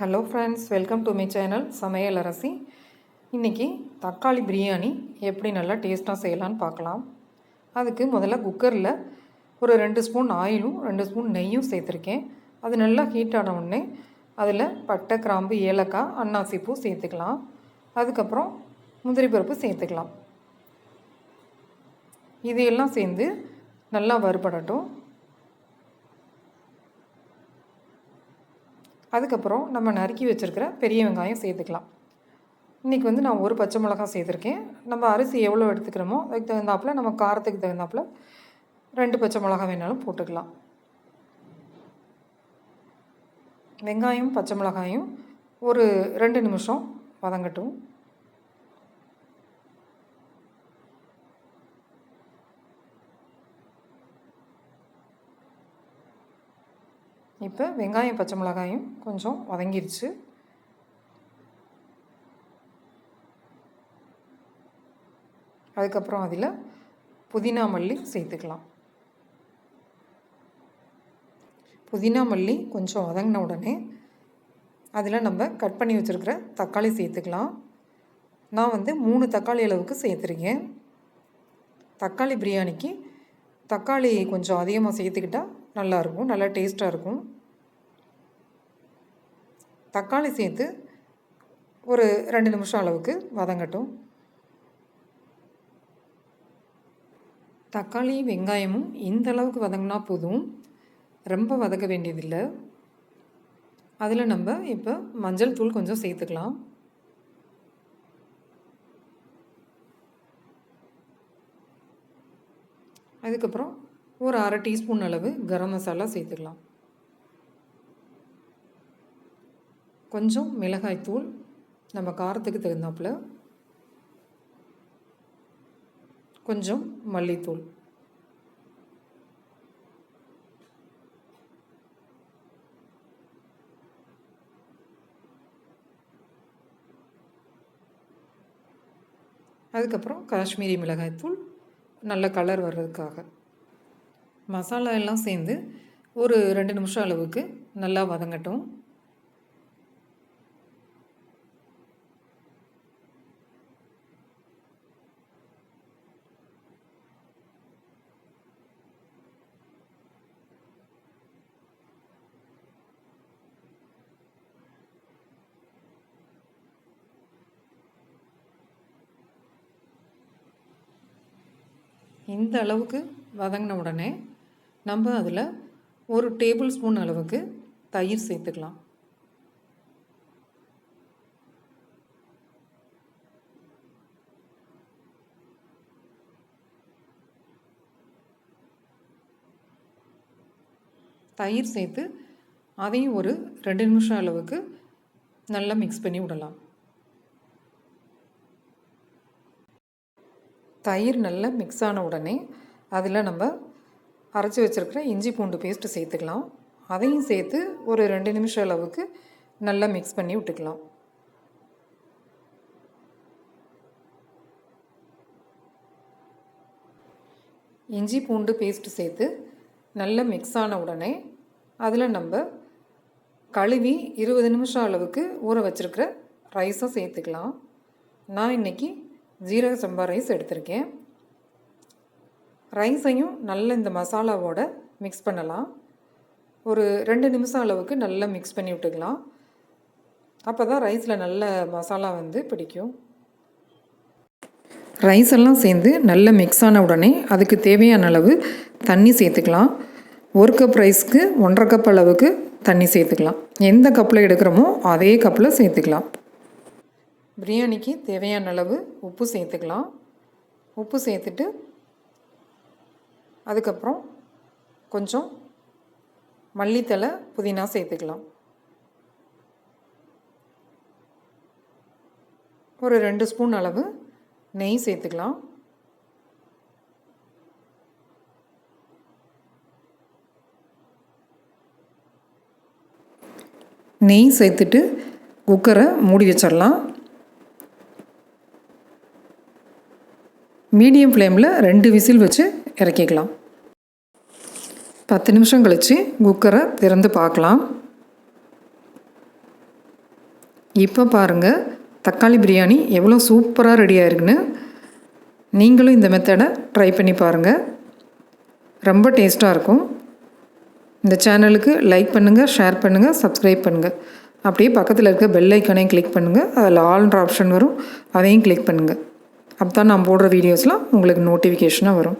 Hello friends welcome to my channel Samayal Arasi இன்றைக்கி தக்காளி பிரியாணி எப்படி நல்லா டேஸ்ட்டாக செய்யலான்னு பார்க்கலாம். அதுக்கு முதல்ல குக்கரில் ஒரு ரெண்டு ஸ்பூன் ஆயிலும் ரெண்டு ஸ்பூன் நெய்யும் சேர்த்துருக்கேன். அது நல்லா ஹீட் ஆன உடனே அதில் பட்டை கிராம்பு ஏலக்காய் அன்னாசி பூ சேர்த்துக்கலாம். அதுக்கப்புறம் முந்திரி பருப்பு சேர்த்துக்கலாம். இது எல்லாம் சேர்ந்து நல்லா வறுபடட்டும். அதுக்கப்புறம் நம்ம நறுக்கி வச்சுருக்கிற பெரிய வெங்காயம் சேர்த்துக்கலாம். இன்றைக்கி வந்து நான் ஒரு பச்சை மிளகா சேர்த்துருக்கேன். நம்ம அரிசி எவ்வளோ எடுத்துக்கிறோமோ அதுக்கு தகுந்தாப்பில் நம்ம காரத்துக்கு தகுந்தாப்பில் ரெண்டு பச்சை மிளகா வேணாலும் போட்டுக்கலாம். வெங்காயம் பச்சை மிளகாயும் ஒரு ரெண்டு நிமிஷம் வதங்கட்டும். இப்போ வெங்காயம் பச்சை மிளகாயும் கொஞ்சம் வதங்கிருச்சு. அதுக்கப்புறம் அதில் புதினா மல்லி சேர்த்துக்கலாம். புதினா மல்லி கொஞ்சம் வதங்கின உடனே அதில் நம்ம கட் பண்ணி வச்சுருக்கிற தக்காளி சேர்த்துக்கலாம். நான் வந்து மூணு தக்காளி அளவுக்கு சேர்த்துருக்கேன். தக்காளி பிரியாணிக்கு தக்காளி கொஞ்சம் அதிகமாக சேர்த்துக்கிட்டால் நல்லாயிருக்கும் நல்லா டேஸ்ட்டாக இருக்கும் தக்காளி சேர்த்து ஒரு ரெண்டு நிமிஷம் அளவுக்கு வதங்கட்டும். தக்காளி வெங்காயமும் இந்த அளவுக்கு வதங்கினா போதும். ரொம்ப வதக்க வேண்டியதில்லை. அதில் நம்ம இப்போ மஞ்சள் தூள் கொஞ்சம் சேர்த்துக்கலாம். அதுக்கப்புறம் ஒரு அரை டீஸ்பூன் அளவு கரம் மசாலா சேர்த்துக்கலாம். கொஞ்சம் மிளகாய்த்தூள் நம்ம காரத்துக்கு தகுந்தாப்பில். கொஞ்சம் மல்லித்தூள். அதுக்கப்புறம் காஷ்மீரி மிளகாய்த்தூள் நல்ல கலர் வர்றதுக்காக. மசாலா எல்லாம் சேர்ந்து ஒரு ரெண்டு நிமிஷம் அளவுக்கு நல்லா வதங்கட்டும். இந்த அளவுக்கு வதங்கின உடனே நம்ம அதில் ஒரு டேபிள் ஸ்பூன் அளவுக்கு தயிர் சேர்த்துக்கலாம். தயிர் சேர்த்து அதையும் ஒரு ரெண்டு நிமிஷம் அளவுக்கு நல்லா மிக்ஸ் பண்ணி விடலாம். தயிர் நல்லா மிக்ஸ் ஆன உடனே அதில் நம்ம அரைச்சி வச்சுருக்கிற இஞ்சி பூண்டு பேஸ்ட்டு சேர்த்துக்கலாம். அதையும் சேர்த்து ஒரு ரெண்டு நிமிஷம் அளவுக்கு நல்லா மிக்ஸ் பண்ணி விட்டுக்கலாம். இஞ்சி பூண்டு பேஸ்ட்டு சேர்த்து நல்லா மிக்ஸ் ஆன உடனே அதில் நம்ம கழுவி இருபது நிமிஷம் அளவுக்கு ஊற வச்சுருக்கிற ரைஸும் சேர்த்துக்கலாம். நான் இன்றைக்கி ஜீரக சம்பா ரைஸ் எடுத்திருக்கேன். ரைஸையும் நல்ல இந்த மசாலாவோட மிக்ஸ் பண்ணலாம். ஒரு ரெண்டு நிமிஷம் அளவுக்கு நல்லா மிக்ஸ் பண்ணி விட்டுக்கலாம். அப்போ தான் ரைஸில் நல்ல மசாலா வந்து பிடிக்கும். ரைஸ் எல்லாம் சேர்ந்து நல்ல மிக்ஸ் ஆன உடனே அதுக்கு தேவையான அளவு தண்ணி சேர்த்துக்கலாம். ஒரு கப் ரைஸ்க்கு ஒன்றரை கப் அளவுக்கு தண்ணி சேர்த்துக்கலாம். எந்த கப்பில் எடுக்கிறோமோ அதே கப்பில் சேர்த்துக்கலாம். பிரியாணிக்கு தேவையான அளவு உப்பு சேர்த்துக்கலாம். உப்பு சேர்த்துட்டு அதுக்கப்புறம் கொஞ்சம் மல்லித்தலை புதினா சேர்த்துக்கலாம். ஒரு ரெண்டு ஸ்பூன் அளவு நெய் சேர்த்துக்கலாம். நெய் சேர்த்துட்டு குக்கரை மூடி வச்சிடலாம். மீடியம் ஃப்ளேமில் ரெண்டு விசில் வச்சு இறக்கிக்கலாம். பத்து நிமிஷம் கழித்து குக்கரை திறந்து பார்க்கலாம். இப்போ பாருங்கள் தக்காளி பிரியாணி எவ்வளோ சூப்பராக ரெடி ஆயிருக்குன்னு. நீங்களும் இந்த மெத்தடை ட்ரை பண்ணி பாருங்கள் ரொம்ப டேஸ்ட்டாக இருக்கும். இந்த சேனலுக்கு லைக் பண்ணுங்கள் ஷேர் பண்ணுங்கள் சப்ஸ்கிரைப் பண்ணுங்கள் அப்படியே பக்கத்தில் இருக்க பெல் ஐக்கனையும் கிளிக் பண்ணுங்கள் அதில் ஆல்ன்ற ஆப்ஷன் வரும். அதையும் கிளிக் பண்ணுங்கள் அப்போ தான் நான் போடுற வீடியோஸ்லாம் உங்களுக்கு நோட்டிஃபிகேஷனாக வரும்.